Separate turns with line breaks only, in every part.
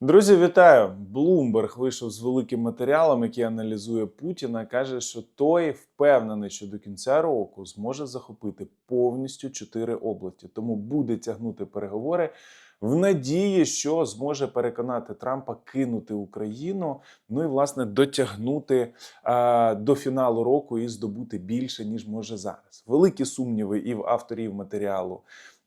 Друзі, вітаю! Блумберг вийшов з великим матеріалом, який аналізує Путіна. каже, що той впевнений, що до кінця року зможе захопити повністю чотири області. Тому буде тягнути переговори в надії, що зможе переконати Трампа кинути Україну. Ну і власне дотягнути а, до фіналу року і здобути більше ніж може зараз. Великі сумніви і в авторів матеріалу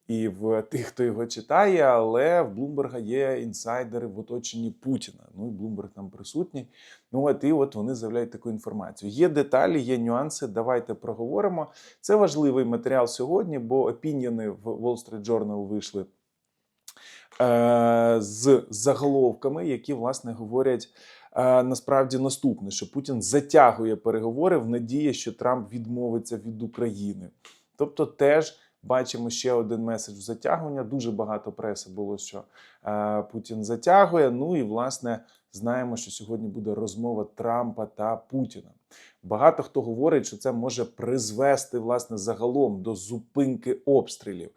і в тих, хто його читає, але в Блумберга є інсайдери в оточенні Путіна. Ну і Блумберг там присутній. Ну от і от вони заявляють таку інформацію. Є деталі, є нюанси. Давайте проговоримо. Це важливий матеріал сьогодні, бо опініони в Wall Street Journal вийшли е, з заголовками, які власне говорять. е, Насправді наступне, що Путін затягує переговори в надії, що Трамп відмовиться від України. Тобто, теж бачимо ще один меседж затягування. Дуже багато преси було, що е, Путін затягує. Ну і власне знаємо, що сьогодні буде розмова Трампа та Путіна. Багато хто говорить, що це може призвести власне загалом до зупинки обстрілів.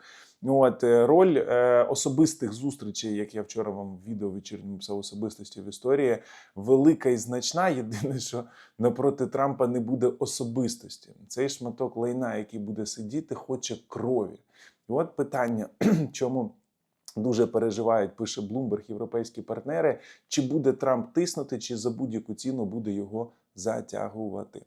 Ну от е, роль е, особистих зустрічей, як я вчора вам відео вечірньому писав особистості в історії, велика і значна. Єдине, що напроти Трампа не буде особистості. Цей шматок лайна, який буде сидіти, хоче крові. І от питання, чому дуже переживають, пише Блумберг, європейські партнери, чи буде Трамп тиснути, чи за будь-яку ціну буде його затягувати.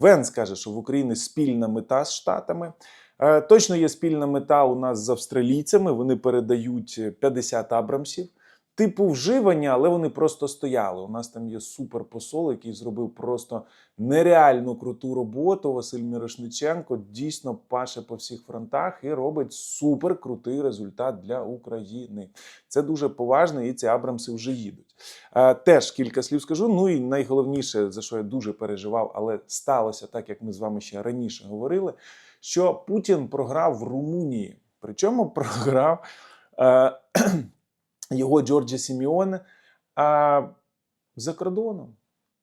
Венс каже, що в Україні спільна мета з Штатами. Е, Точно є спільна мета у нас з австралійцями. Вони передають 50 абрамсів. Типу вживання, але вони просто стояли. У нас там є суперпосол, який зробив просто нереально круту роботу. Василь Мірошниченко дійсно паше по всіх фронтах і робить суперкрутий результат для України. Це дуже поважно, і ці Абрамси вже їдуть. Е, Теж кілька слів скажу. Ну і найголовніше, за що я дуже переживав, але сталося так, як ми з вами ще раніше говорили що Путін програв в Румунії. Причому програв е, його Джорджі Сіміоне е, за кордоном.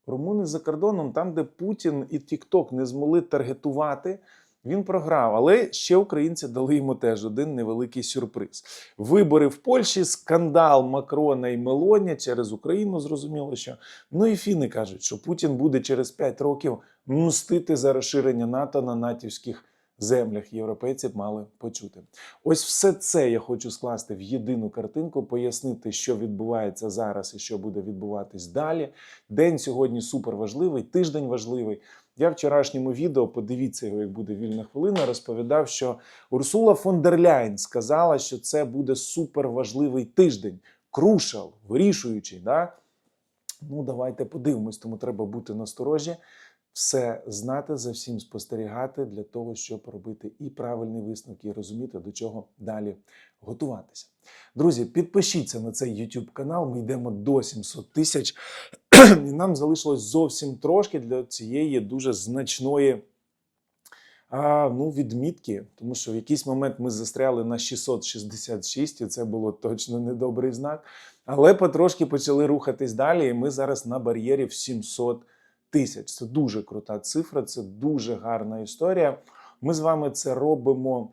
Румуни за кордоном, там, де Путін і Тікток не змогли таргетувати, він програв. Але ще українці дали йому теж один невеликий сюрприз. Вибори в Польщі, скандал Макрона і Мелоні через Україну, зрозуміло, що. Ну і фіни кажуть, що Путін буде через 5 років мстити за розширення НАТО на натівських землях європейці б мали почути. Ось все це я хочу скласти в єдину картинку, пояснити, що відбувається зараз і що буде відбуватись далі. День сьогодні супер важливий, тиждень важливий. Я в вчорашньому відео, подивіться його, як буде вільна хвилина, розповідав, що Урсула фон дер Ляйн сказала, що це буде супер важливий тиждень, крушал, вирішуючий. Да? Ну, давайте подивимось, тому треба бути насторожі все знати, за всім спостерігати для того, щоб робити і правильні висновки, і розуміти, до чого далі готуватися. Друзі, підпишіться на цей YouTube канал. Ми йдемо до 700 тисяч, і нам залишилось зовсім трошки для цієї дуже значної. А, ну, відмітки, тому що в якийсь момент ми застряли на 666, і це було точно недобрий знак. Але потрошки почали рухатись далі, і ми зараз на бар'єрі в 700 тисяч. Це дуже крута цифра, це дуже гарна історія. Ми з вами це робимо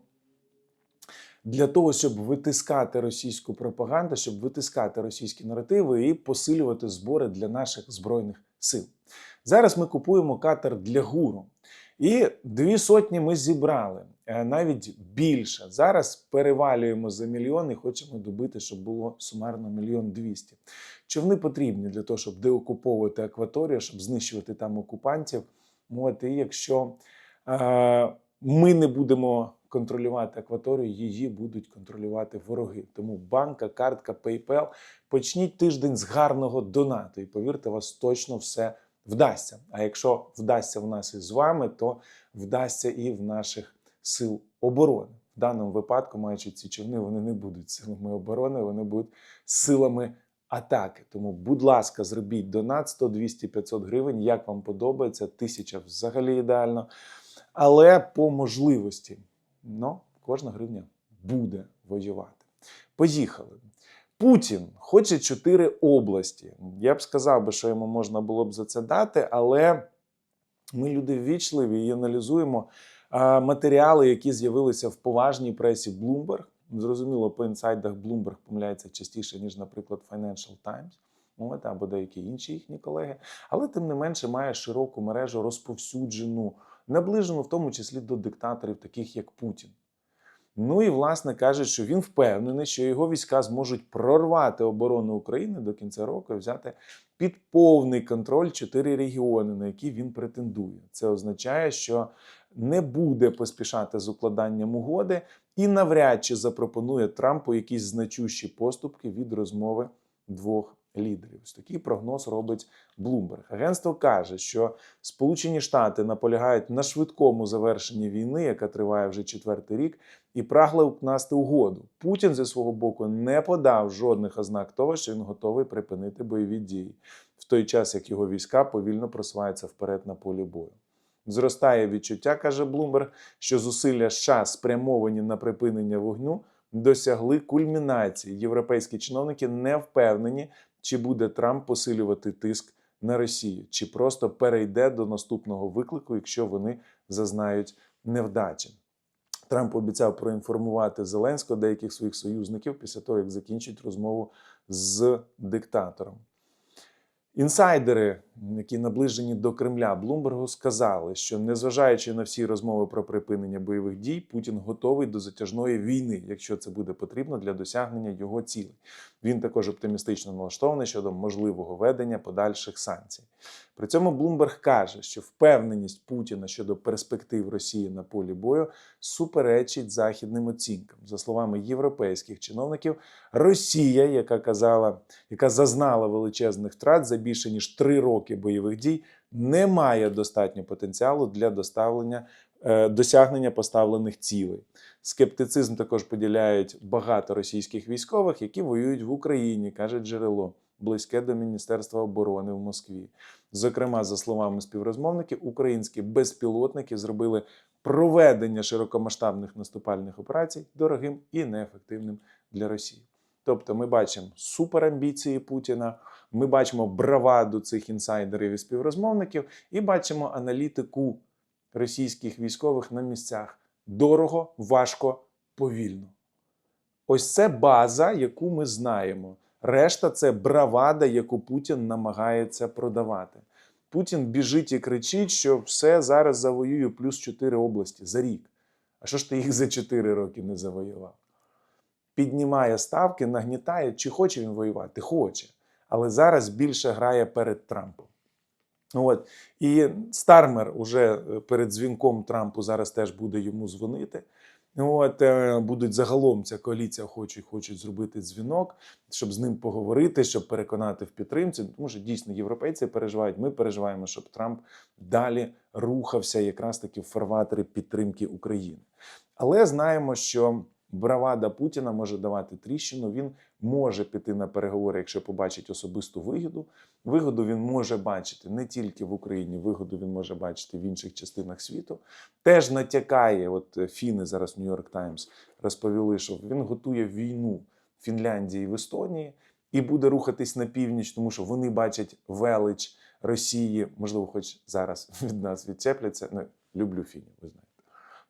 для того, щоб витискати російську пропаганду, щоб витискати російські наративи і посилювати збори для наших збройних сил. Зараз ми купуємо катер для гуру. І дві сотні ми зібрали, е, навіть більше. Зараз перевалюємо за мільйон і хочемо добити, щоб було сумарно мільйон двісті. Човни потрібні для того, щоб деокуповувати акваторію, щоб знищувати там окупантів. От, і якщо е, ми не будемо контролювати акваторію, її будуть контролювати вороги. Тому банка, картка, PayPal. Почніть тиждень з гарного донату. І повірте, вас точно все вдасться. А якщо вдасться в нас із вами, то вдасться і в наших сил оборони. В даному випадку, маючи ці човни, вони не будуть силами оборони, вони будуть силами атаки. Тому, будь ласка, зробіть донат 100, 200, 500 гривень. Як вам подобається, тисяча взагалі ідеально. Але по можливості, ну, кожна гривня буде воювати. Поїхали. Путін хоче чотири області. Я б сказав би, що йому можна було б за це дати, але ми люди ввічливі і аналізуємо матеріали, які з'явилися в поважній пресі Bloomberg. Зрозуміло, по інсайдах Bloomberg помиляється частіше, ніж, наприклад, Financial Times. Або деякі інші їхні колеги, але тим не менше має широку мережу розповсюджену, наближену в тому числі до диктаторів, таких як Путін. Ну і власне каже, що він впевнений, що його війська зможуть прорвати оборону України до кінця року і взяти під повний контроль чотири регіони, на які він претендує. Це означає, що не буде поспішати з укладанням угоди і навряд чи запропонує Трампу якісь значущі поступки від розмови двох лідерів. Ось такий прогноз робить Bloomberg. Агентство каже, що Сполучені Штати наполягають на швидкому завершенні війни, яка триває вже четвертий рік, і прагли укласти угоду. Путін зі свого боку не подав жодних ознак того, що він готовий припинити бойові дії, в той час як його війська повільно просуваються вперед на полі бою. Зростає відчуття, каже Блумберг, що зусилля США, спрямовані на припинення вогню, досягли кульмінації. Європейські чиновники не впевнені, чи буде Трамп посилювати тиск на Росію, чи просто перейде до наступного виклику, якщо вони зазнають невдачі. Трамп обіцяв проінформувати Зеленського деяких своїх союзників після того, як закінчить розмову з диктатором. Інсайдери, які наближені до Кремля Блумбергу, сказали, що незважаючи на всі розмови про припинення бойових дій, Путін готовий до затяжної війни, якщо це буде потрібно для досягнення його цілей. Він також оптимістично налаштований щодо можливого ведення подальших санкцій. При цьому Блумберг каже, що впевненість Путіна щодо перспектив Росії на полі бою суперечить західним оцінкам. За словами європейських чиновників, Росія, яка казала, яка зазнала величезних втрат за більше ніж три роки бойових дій, не має достатньо потенціалу для доставлення е, досягнення поставлених цілей. Скептицизм також поділяють багато російських військових, які воюють в Україні, каже джерело, близьке до Міністерства оборони в Москві. Зокрема, за словами співрозмовників, українські безпілотники зробили проведення широкомасштабних наступальних операцій дорогим і неефективним для Росії. Тобто, ми бачимо суперамбіції Путіна, ми бачимо браваду цих інсайдерів і співрозмовників, і бачимо аналітику російських військових на місцях дорого, важко, повільно. Ось це база, яку ми знаємо. Решта це бравада, яку Путін намагається продавати. Путін біжить і кричить, що все зараз завоюю плюс 4 області за рік. А що ж ти їх за 4 роки не завоював? Піднімає ставки, нагнітає, чи хоче він воювати? Хоче. Але зараз більше грає перед Трампом. От. І Стармер уже е, перед дзвінком Трампу зараз теж буде йому дзвонити. От е, будуть загалом ця коаліція хочуть, хочуть зробити дзвінок, щоб з ним поговорити, щоб переконати в підтримці. Тому що дійсно європейці переживають. Ми переживаємо, щоб Трамп далі рухався якраз таки в фарватері підтримки України. Але знаємо, що бравада Путіна може давати тріщину. Він може піти на переговори, якщо побачить особисту вигоду. Вигоду він може бачити не тільки в Україні, вигоду він може бачити в інших частинах світу. Теж натякає, от е, Фіни зараз Нью-Йорк Таймс розповіли, що він готує війну в Фінляндії в Естонії і буде рухатись на північ, тому що вони бачать велич Росії, можливо, хоч зараз від нас відчепляться. Ну, люблю фінів, ви знаєте.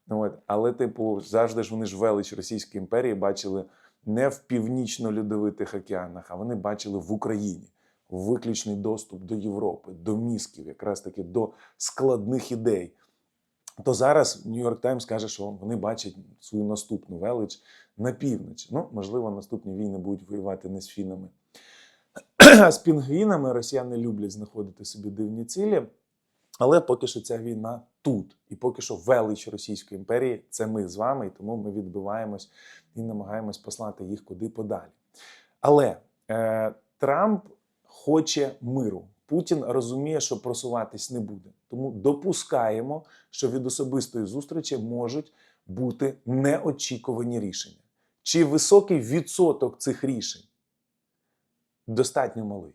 Ну, от. Але, типу, завжди ж вони ж велич Російської імперії бачили не в північно-льодовитих океанах, а вони бачили в Україні виключний доступ до Європи, до мізків, якраз таки до складних ідей. То зараз Нью-Йорк Таймс каже, що вони бачать свою наступну велич на півночі. Ну, можливо, наступні війни будуть воювати не з фінами. А з пінгвінами росіяни люблять знаходити собі дивні цілі. Але поки що ця війна тут, і поки що велич Російської імперії це ми з вами, і тому ми відбиваємось і намагаємось послати їх куди подалі. Але е, Трамп хоче миру. Путін розуміє, що просуватись не буде. Тому допускаємо, що від особистої зустрічі можуть бути неочікувані рішення. Чи високий відсоток цих рішень? Достатньо малий.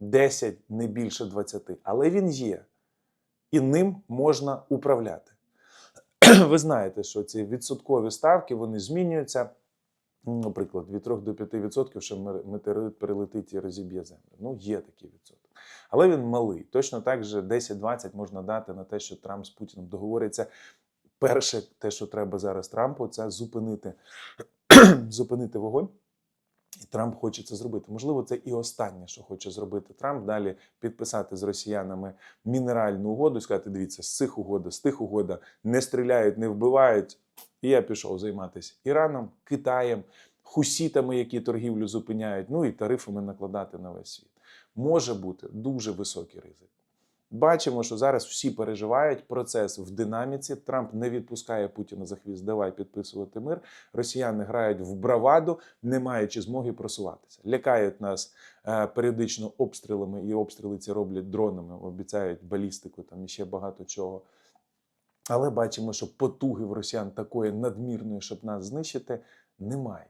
10, не більше 20. Але він є і ним можна управляти. Ви знаєте, що ці відсоткові ставки вони змінюються. Ну, Наприклад, від 3 до 5%, що метеорит перелетить і розіб'є землю. Ну, є такий відсоток. Але він малий. Точно так же 10-20 можна дати на те, що Трамп з Путіним договориться. Перше, те, що треба зараз Трампу, це зупинити зупинити вогонь. І Трамп хоче це зробити. Можливо, це і останнє, що хоче зробити Трамп. Далі підписати з росіянами мінеральну угоду і сказати: дивіться, з цих угод, з тих угода не стріляють, не вбивають. І я пішов займатися Іраном, Китаєм, хусітами, які торгівлю зупиняють, ну і тарифами накладати на весь світ. Може бути дуже високий ризик. Бачимо, що зараз всі переживають процес в динаміці. Трамп не відпускає Путіна за хвіст. Давай підписувати мир. Росіяни грають в браваду, не маючи змоги просуватися. Лякають нас е, періодично обстрілами, і обстріли ці роблять дронами. Обіцяють балістику, там і ще багато чого. Але бачимо, що потуги в росіян такої надмірної, щоб нас знищити, немає.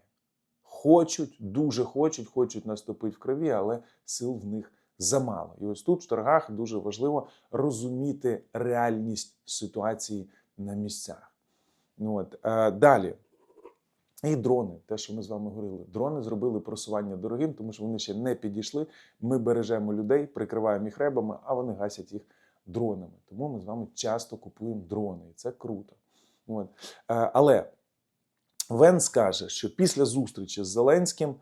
Хочуть, дуже хочуть, хочуть наступити в крові, але сил в них замало. І ось тут в торгах дуже важливо розуміти реальність ситуації на місцях. Ну, от, е, далі. І дрони, те, що ми з вами говорили, дрони зробили просування дорогим, тому що вони ще не підійшли. Ми бережемо людей, прикриваємо їх ребами, а вони гасять їх дронами. Тому ми з вами часто купуємо дрони, і це круто. От. Е, Але Венс каже, що після зустрічі з Зеленським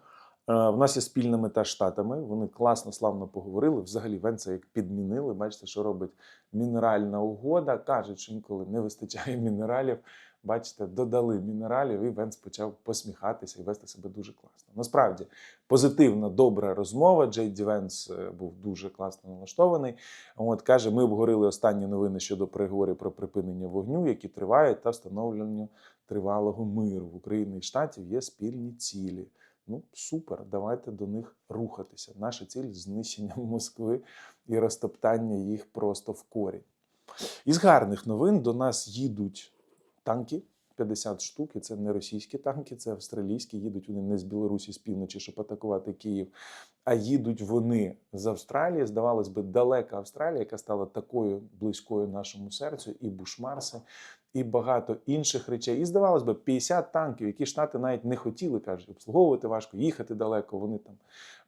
в нас є спільна мета штатами. Вони класно, славно поговорили. Взагалі Венса як підмінили. Бачите, що робить мінеральна угода. Кажуть, що інколи не вистачає мінералів. Бачите, додали мінералів, і Венс почав посміхатися і вести себе дуже класно. Насправді позитивна, добра розмова. Джей Ді Венс е, був дуже класно налаштований. От каже: ми обговорили останні новини щодо переговорів про припинення вогню, які тривають, та встановлення тривалого миру в Україні і штатів є спільні цілі. Ну, супер, давайте до них рухатися. Наша ціль знищення Москви і розтоптання їх просто в корінь. Із гарних новин до нас їдуть танки. 50 штук, і це не російські танки, це австралійські. Їдуть вони не з Білорусі, з півночі, щоб атакувати Київ, а їдуть вони з Австралії. Здавалось би, далека Австралія, яка стала такою близькою нашому серцю, і Бушмарси, і багато інших речей. І здавалось би, 50 танків, які штати навіть не хотіли, кажуть, обслуговувати важко, їхати далеко. Вони там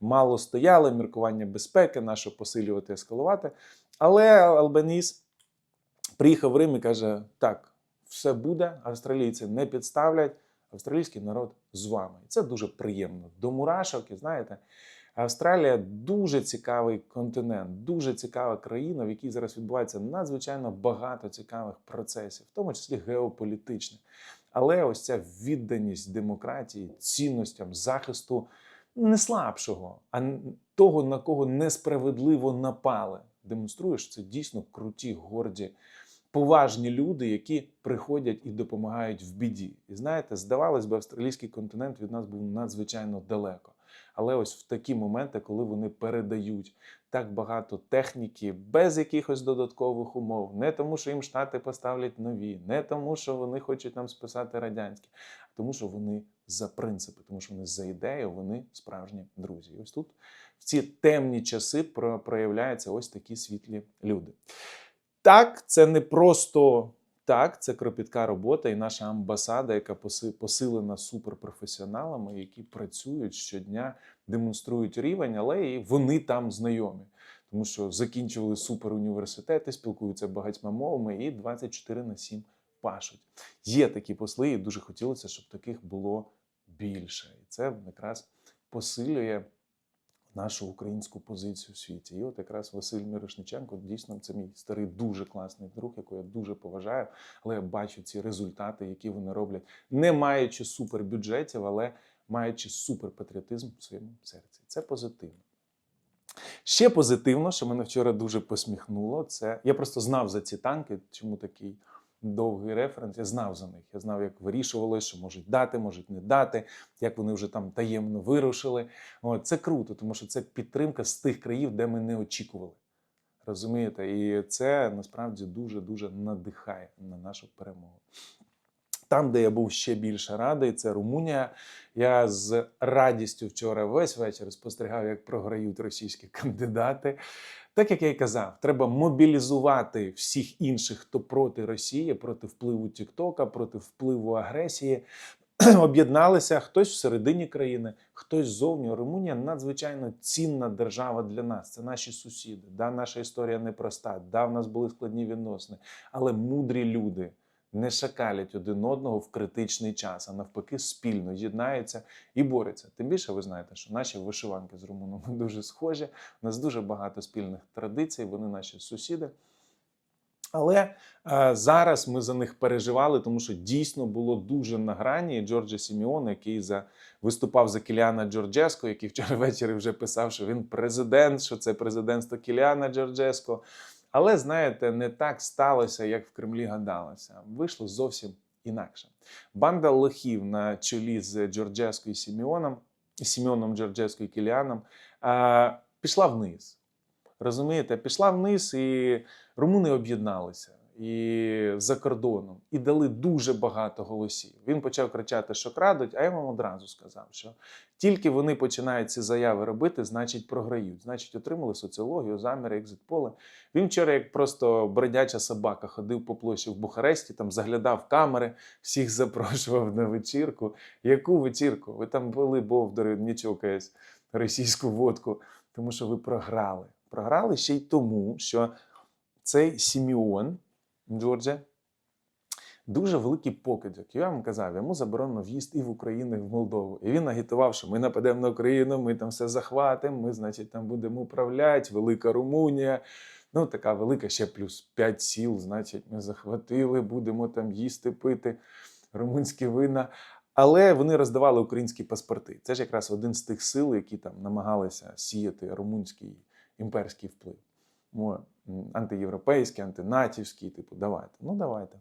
мало стояли, міркування безпеки, наше посилювати, ескалувати. Але Албаніс приїхав в Рим і каже: так, все буде, австралійці не підставлять, австралійський народ з вами. І це дуже приємно. До мурашок, і знаєте. Австралія дуже цікавий континент, дуже цікава країна, в якій зараз відбувається надзвичайно багато цікавих процесів, в тому числі геополітичних. Але ось ця відданість демократії, цінностям, захисту не слабшого, а того, на кого несправедливо напали, демонструє, що це дійсно круті, горді, поважні люди, які приходять і допомагають в біді. І знаєте, здавалось би, австралійський континент від нас був надзвичайно далеко. Але ось в такі моменти, коли вони передають так багато техніки без якихось додаткових умов, не тому, що їм штати поставлять нові, не тому, що вони хочуть нам списати радянські, а тому, що вони за принципи, тому що вони за ідею, вони справжні друзі. І ось тут в ці темні часи проявляються ось такі світлі люди. Так, це не просто. Так, це кропітка робота, і наша амбасада, яка посилена суперпрофесіоналами, які працюють щодня, демонструють рівень, але і вони там знайомі, тому що закінчували суперуніверситети, спілкуються багатьма мовами і 24 на 7 пашуть. Є такі посли, і дуже хотілося, щоб таких було більше. І це якраз посилює нашу українську позицію в світі. І от якраз Василь Мирошниченко дійсно це мій старий дуже класний друг, якого я дуже поважаю. Але я бачу ці результати, які вони роблять, не маючи супербюджетів, але маючи суперпатріотизм в своєму серці. Це позитивно. Ще позитивно, що мене вчора дуже посміхнуло, це я просто знав за ці танки, чому такий довгий референс. Я знав за них. Я знав, як вирішувалось, що можуть дати, можуть не дати, як вони вже там таємно вирушили. От, Це круто, тому що це підтримка з тих країв, де ми не очікували. Розумієте? І це насправді дуже-дуже надихає на нашу перемогу. Там, де я був ще більше радий, це Румунія. Я з радістю вчора весь вечір спостерігав, як програють російські кандидати. Так як я й казав, треба мобілізувати всіх інших, хто проти Росії, проти впливу Тіктока, проти впливу агресії. Об'єдналися хтось всередині країни, хтось ззовні. Румунія надзвичайно цінна держава для нас. Це наші сусіди. Да, наша історія непроста. Да, в нас були складні відносини, але мудрі люди не шакалять один одного в критичний час, а навпаки, спільно єднаються і борються. Тим більше ви знаєте, що наші вишиванки з румунами дуже схожі. У нас дуже багато спільних традицій, вони наші сусіди. Але е, зараз ми за них переживали, тому що дійсно було дуже на грані. Джорджа Сіміон, який за виступав за Кіліана Джорджеско, який вчора ввечері вже писав, що він президент, що це президентство Кіліана Джорджеско. Але знаєте, не так сталося, як в Кремлі гадалося. Вийшло зовсім інакше. Банда лохів на чолі з Джорджеско Сіміоном, Сіміоном Джорджеско Кіліаном а пішла вниз. Розумієте, пішла вниз, і румуни об'єдналися і за кордоном і дали дуже багато голосів. Він почав кричати, що крадуть. А я вам одразу сказав, що тільки вони починають ці заяви робити, значить програють. Значить, отримали соціологію, заміри, екзитполи. Він вчора, як просто бродяча собака, ходив по площі в Бухаресті, там заглядав камери, всіх запрошував на вечірку. Яку вечірку? Ви там були бовдори, нічого каясь, російську водку, тому що ви програли. Програли ще й тому, що цей Сіміон Джордже дуже великий покидьок. Я вам казав, йому заборонено в'їзд і в Україну, і в Молдову. І він агітував, що ми нападемо на Україну, ми там все захватимо, ми, значить, там будемо управляти, велика Румунія. Ну, така велика, ще плюс 5 сіл, значить, ми захватили, будемо там їсти, пити румунські вина. Але вони роздавали українські паспорти. Це ж якраз один з тих сил, які там намагалися сіяти румунський імперський вплив. О, антиєвропейський, антинатівський, типу, давайте. Ну, давайте.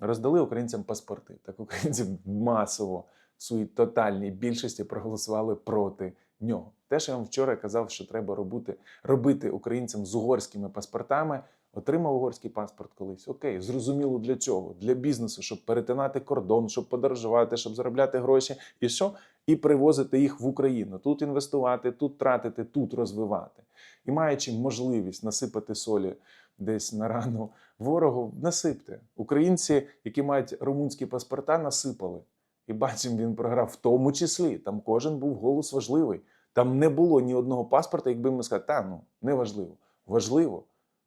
Роздали українцям паспорти. Так українці масово в своїй тотальній більшості проголосували проти нього. Те, що я вам вчора казав, що треба робити, робити українцям з угорськими паспортами, отримав угорський паспорт колись. Окей, зрозуміло для чого? Для бізнесу, щоб перетинати кордон, щоб подорожувати, щоб заробляти гроші. І що? І привозити їх в Україну. Тут інвестувати, тут тратити, тут розвивати. І маючи можливість насипати солі десь на рану ворогу, насипте. Українці, які мають румунські паспорта, насипали. І бачимо, він програв в тому числі. Там кожен був голос важливий. Там не було ні одного паспорта, якби ми сказали, та ну не важливо. Важливо.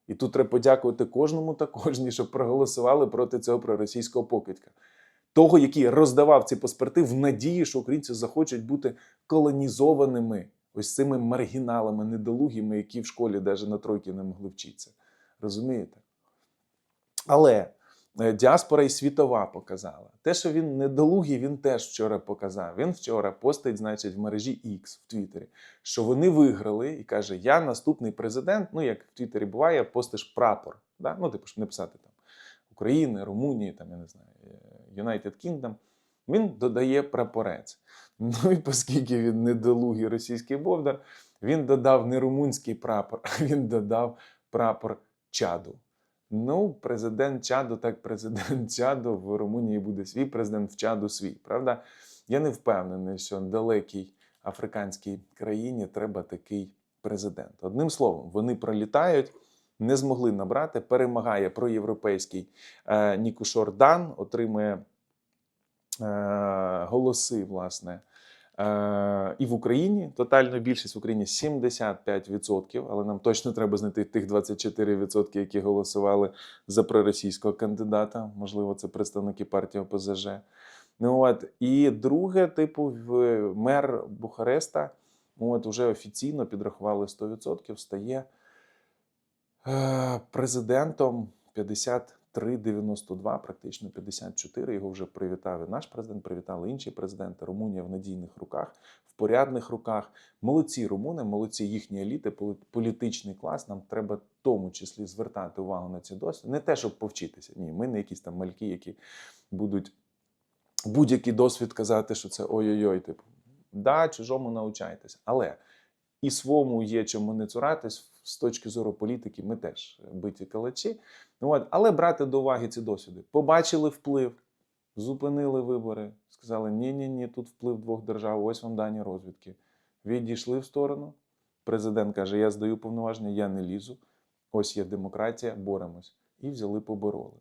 І тут треба подякувати кожному та кожній, щоб проголосували проти цього проросійського покидька. Того, який роздавав ці паспорти в надії, що українці захочуть бути колонізованими ось цими маргіналами, недолугими, які в школі навіть на тройки не могли вчитися. Розумієте? Але е, діаспора і світова показала. Те, що він недолугий, він теж вчора показав. Він вчора постить, значить, в мережі X в Твіттері, що вони виграли і каже: Я наступний президент. Ну, як в Твіттері буває, постиш прапор. Да? Ну, типу, щоб не писати там України, Румунії, там, я не знаю, United Kingdom. Він додає прапорець. Ну і оскільки він недолугий російський бовдар, він додав не румунський прапор, а він додав прапор Чаду. Ну, президент Чаду, так президент Чаду в Румунії буде свій президент в Чаду свій. Правда? Я не впевнений, що далекій африканській країні треба такий президент. Одним словом, вони пролітають. Не змогли набрати, перемагає проєвропейський е, Нікушор Дан, отримує е, голоси, власне, е, і в Україні. Тотальна більшість в Україні 75%, але нам точно треба знайти тих 24%, які голосували за проросійського кандидата. Можливо, це представники партії ОПЗЖ. Ну, от. І друге, типу, в мер Бухареста, от уже офіційно підрахували 100%, стає президентом 53-92, практично 54. Його вже привітав і наш президент, привітали інші президенти. Румунія в надійних руках, в порядних руках. Молодці румуни, молодці їхні еліти, полі- політичний клас. Нам треба в тому числі звертати увагу на ці досвід. Не те, щоб повчитися. Ні, ми не якісь там мальки, які будуть будь-який досвід казати, що це ой-ой-ой, типу. Да, чужому навчайтесь. Але і свому є чому не цуратись з точки зору політики, ми теж биті калачі. От, але брати до уваги ці досвіди. Побачили вплив, зупинили вибори, сказали: ні, ні, тут вплив двох держав, ось вам дані розвідки. Відійшли в сторону. Президент каже: Я здаю повноваження, я не лізу. Ось є демократія, боремось. І взяли, побороли.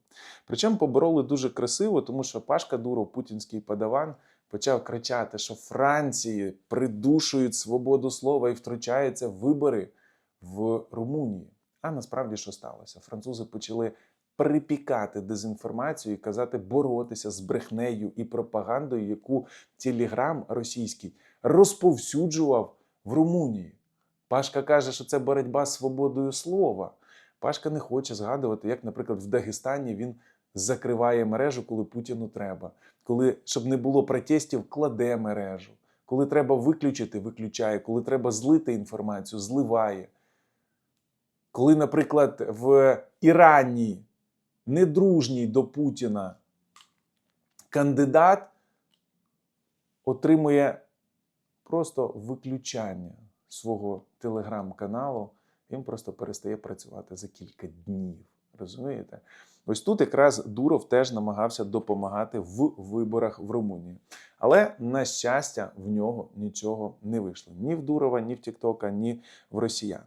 Причому побороли дуже красиво, тому що Пашка Дуров, путінський подаван, почав кричати, що Франції придушують свободу слова і втручаються в вибори в Румунії. А насправді що сталося? Французи почали припікати дезінформацію і казати боротися з брехнею і пропагандою, яку Телеграм російський розповсюджував в Румунії. Пашка каже, що це боротьба з свободою слова. Пашка не хоче згадувати, як, наприклад, в Дагестані він закриває мережу, коли Путіну треба. Коли, щоб не було протестів, кладе мережу. Коли треба виключити, виключає. Коли треба злити інформацію, зливає. Коли, наприклад, в Ірані недружній до Путіна кандидат отримує просто виключання свого телеграм-каналу, він просто перестає працювати за кілька днів. Розумієте? Ось тут якраз Дуров теж намагався допомагати в виборах в Румунії. Але, на щастя, в нього нічого не вийшло. Ні в Дурова, ні в Тіктока, ні в росіян.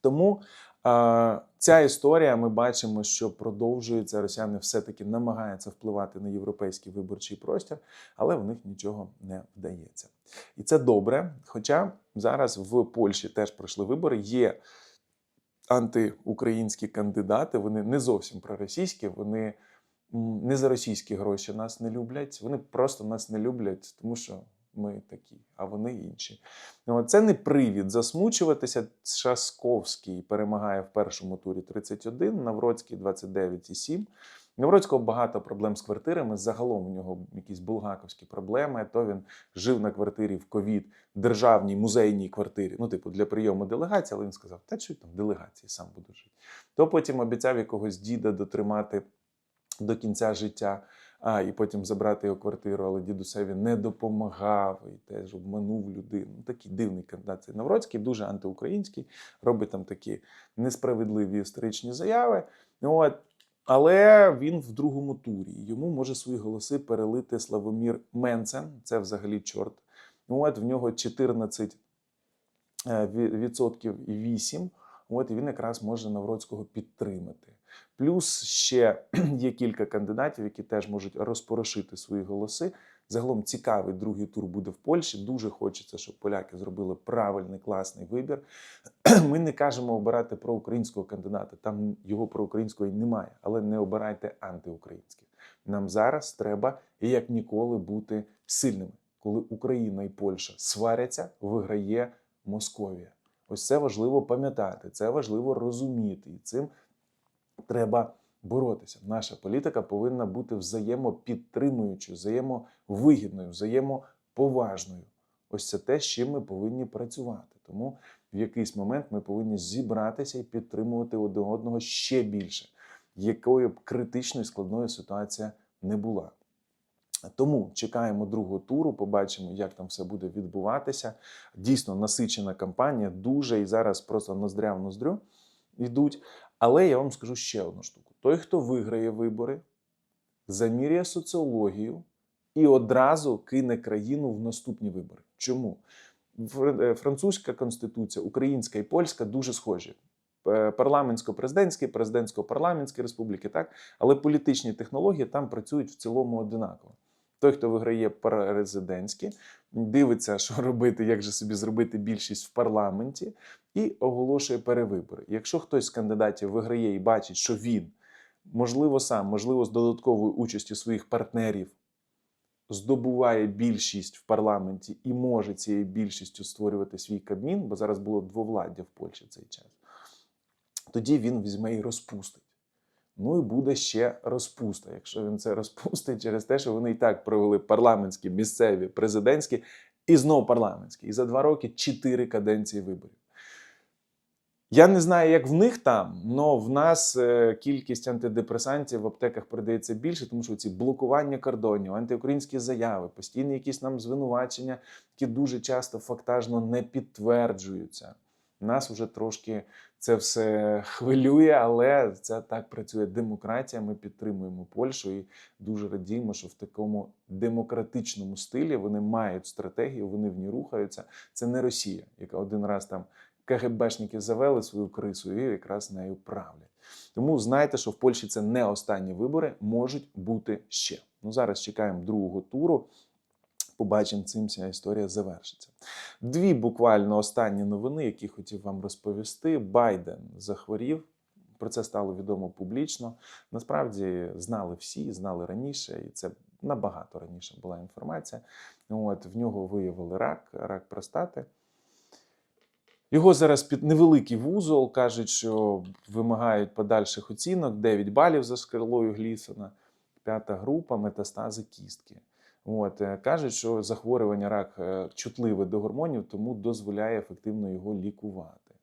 Тому е, ця історія ми бачимо, що продовжується. Росіяни все-таки намагаються впливати на європейський виборчий простір, але в них нічого не вдається. І це добре. Хоча зараз в Польщі теж пройшли вибори. Є антиукраїнські кандидати, вони не зовсім проросійські, вони не за російські гроші нас не люблять. Вони просто нас не люблять, тому що ми такі, а вони інші. Ну, Це не привід засмучуватися. Шасковський перемагає в першому турі 31, Навроцький 29,7. Навроцького багато проблем з квартирами. Загалом у нього якісь булгаковські проблеми. То він жив на квартирі в ковід, державній музейній квартирі, ну, типу, для прийому делегації, але він сказав, та що там делегації, сам буду жити. То потім обіцяв якогось діда дотримати до кінця життя, а і потім забрати його квартиру, але дідусеві не допомагав і теж обманув людину. Ну, Такий дивний кандидат. Цей Навроцький, дуже антиукраїнський, робить там такі несправедливі історичні заяви. От. Але він в другому турі. Йому може свої голоси перелити Славомір Менцен. Це взагалі чорт. От в нього 14 е, ві- відсотків і 8. От і він якраз може Навроцького підтримати. Плюс ще є кілька кандидатів, які теж можуть розпорошити свої голоси. Загалом цікавий другий тур буде в Польщі. Дуже хочеться, щоб поляки зробили правильний класний вибір. Ми не кажемо обирати проукраїнського кандидата. Там його проукраїнського і немає, але не обирайте антиукраїнських. Нам зараз треба як ніколи бути сильними. Коли Україна і Польща сваряться, виграє Московія. Ось це важливо пам'ятати, це важливо розуміти, і цим треба боротися. Наша політика повинна бути взаємопідтримуючою, взаємовигідною, взаємоповажною. Ось це те, з чим ми повинні працювати. Тому в якийсь момент ми повинні зібратися і підтримувати один одного ще більше, якою б критичною складною ситуація не була. Тому чекаємо другого туру, побачимо, як там все буде відбуватися. Дійсно насичена кампанія, дуже і зараз просто ноздря в ноздрю йдуть. Але я вам скажу ще одну штуку: той, хто виграє вибори, заміряє соціологію і одразу кине країну в наступні вибори. Чому? Е, Французька конституція, українська і польська дуже схожі. Е, Парламентсько-президентські, президентсько-парламентські республіки, так, але політичні технології там працюють в цілому одинаково. Той, хто виграє президентські, дивиться, що робити, як же собі зробити більшість в парламенті, і оголошує перевибори. Якщо хтось з кандидатів виграє і бачить, що він, можливо, сам, можливо, з додатковою участю своїх партнерів здобуває більшість в парламенті і може цією більшістю створювати свій кабмін, бо зараз було двовладдя в Польщі цей час, тоді він візьме і розпустить. Ну і буде ще розпуста, якщо він це розпустить через те, що вони і так провели парламентські, місцеві, президентські і знову парламентські. І за два роки чотири каденції виборів. Я не знаю, як в них там, але в нас е, кількість антидепресантів в аптеках продається більше, тому що ці блокування кордонів, антиукраїнські заяви, постійні якісь нам звинувачення, які дуже часто фактажно не підтверджуються. Нас вже трошки це все хвилює, але це так працює демократія. Ми підтримуємо Польщу і дуже радіємо, що в такому демократичному стилі вони мають стратегію, вони в ній рухаються. Це не Росія, яка один раз там КГБшники завели свою крису і якраз нею правлять. Тому знайте, що в Польщі це не останні вибори, можуть бути ще. Ну зараз чекаємо другого туру. Побачимо, цим ця історія завершиться. Дві буквально останні новини, які хотів вам розповісти. Байден захворів, Про це стало відомо публічно. Насправді знали всі, знали раніше, і це набагато раніше була інформація. От в нього виявили рак, рак простати. Його зараз під невеликий вузол кажуть, що вимагають подальших оцінок 9 балів за шкалою Глісона, п'ята група метастази кістки. От, е, кажуть, що захворювання рак е, чутливе до гормонів, тому дозволяє ефективно його лікувати.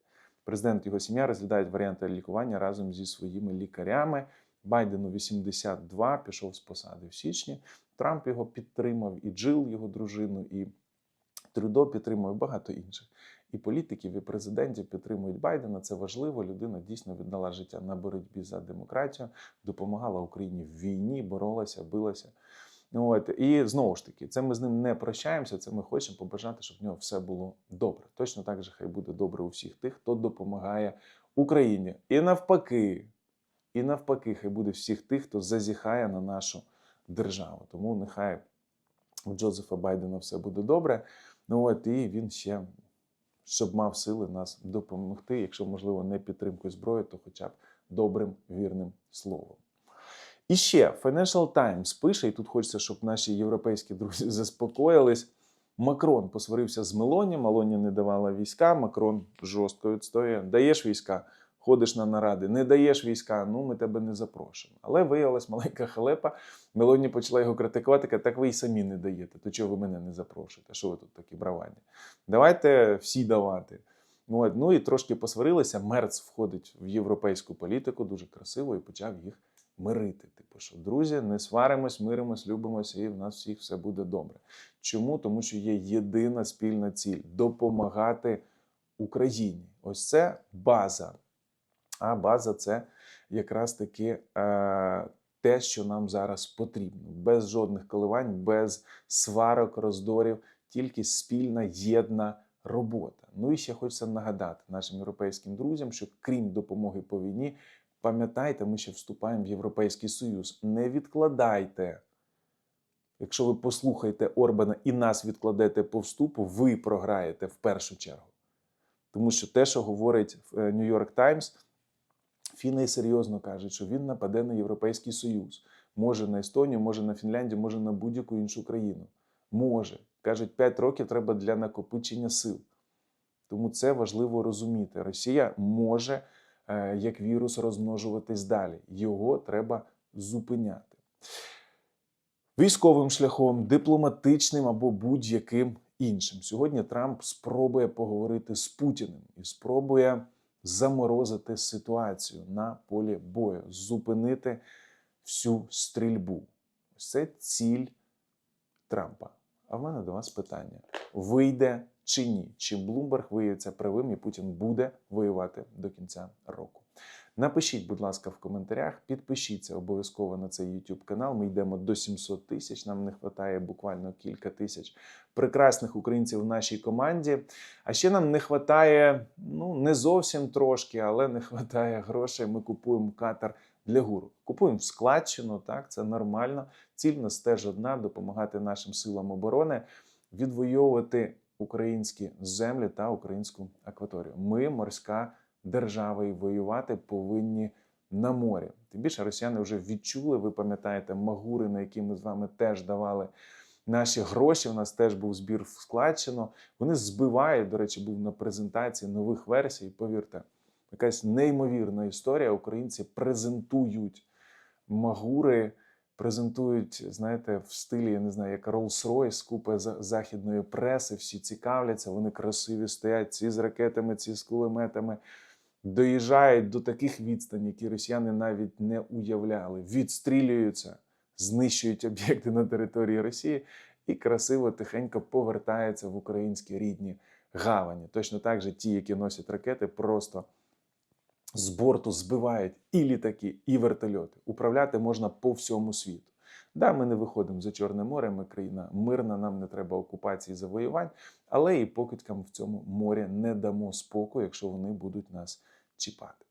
Президент і його сім'я розглядають варіанти лікування разом зі своїми лікарями. Байдену 82, пішов з посади в січні. Трамп його підтримав, і Джил, його дружину, і Трюдо підтримує багато інших. І політиків, і президентів підтримують Байдена. Це важливо. Людина дійсно віддала життя на боротьбі за демократію, допомагала Україні в війні, боролася, билася. От і знову ж таки, це ми з ним не прощаємося. Це ми хочемо побажати, щоб в нього все було добре. Точно так же хай буде добре у всіх тих, хто допомагає Україні. І навпаки, і навпаки, хай буде всіх тих, хто зазіхає на нашу державу. Тому нехай у Джозефа Байдена все буде добре. Ну от і він ще щоб мав сили нас допомогти, якщо можливо не підтримкою зброї, то хоча б добрим вірним словом. І ще Financial Times пише, і тут хочеться, щоб наші європейські друзі заспокоїлись. Макрон посварився з Мелоні, Мелоні не давала війська. Макрон жорстко відстоює. Даєш війська, ходиш на наради, не даєш війська, ну ми тебе не запрошуємо. Але виявилась маленька халепа. Мелоні почала його критикувати, каже, так ви й самі не даєте. То чого ви мене не запрошуєте? Що ви тут такі бравані? Давайте всі давати. От, ну і трошки посварилися. Мерц входить в європейську політику дуже красиво і почав їх мирити. Типу, що друзі, не сваримось, миримось, любимося, і в нас всіх все буде добре. Чому? Тому що є єдина спільна ціль допомагати Україні. Ось це база. А база це якраз таки е, те, що нам зараз потрібно. Без жодних коливань, без сварок, роздорів, тільки спільна єдна робота. Ну і ще хочеться нагадати нашим європейським друзям, що крім допомоги по війні, пам'ятайте, ми ще вступаємо в Європейський Союз. Не відкладайте. Якщо ви послухаєте Орбана і нас відкладете по вступу, ви програєте в першу чергу. Тому що те, що говорить Нью-Йорк Таймс, Фіни серйозно кажуть, що він нападе на Європейський Союз. Може на Естонію, може на Фінляндію, може на будь-яку іншу країну. Може. Кажуть, 5 років треба для накопичення сил. Тому це важливо розуміти. Росія може е, як вірус розмножуватись далі. Його треба зупиняти. Військовим шляхом, дипломатичним або будь-яким іншим. Сьогодні Трамп спробує поговорити з Путіним і спробує заморозити ситуацію на полі бою, зупинити всю стрільбу. Це ціль Трампа. А в мене до вас питання: вийде чи ні? Чи Блумберг виявиться правим і Путін буде воювати до кінця року? Напишіть, будь ласка, в коментарях, підпишіться обов'язково на цей YouTube канал. Ми йдемо до 700 тисяч. Нам не вистачає буквально кілька тисяч прекрасних українців в нашій команді. А ще нам не вистачає, ну не зовсім трошки, але не вистачає грошей. Ми купуємо катер для гуру. Купуємо в складчину, так це нормально. Ціль нас одна допомагати нашим силам оборони відвоювати українські землі та українську акваторію. Ми морська держава і воювати повинні на морі. Тим більше росіяни вже відчули, ви пам'ятаєте, магури, на які ми з вами теж давали наші гроші. У нас теж був збір в складчину. Вони збивають, до речі, був на презентації нових версій. Повірте, якась неймовірна історія. Українці презентують магури. Презентують, знаєте, в стилі, я не знаю, як Rolls-Royce, купа західної преси, всі цікавляться, вони красиві стоять, ці з ракетами, ці з кулеметами доїжджають до таких відстань, які росіяни навіть не уявляли, відстрілюються, знищують об'єкти на території Росії і красиво тихенько повертаються в українські рідні гавані. Точно так же ті, які носять ракети, просто з борту збивають і літаки, і вертольоти. Управляти можна по всьому світу. Да, ми не виходимо за Чорне море, ми країна мирна, нам не треба окупації завоювань, але і покидькам в цьому морі не дамо спокою, якщо вони будуть нас чіпати.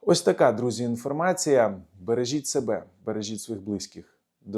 Ось така, друзі, інформація. Бережіть себе, бережіть своїх близьких.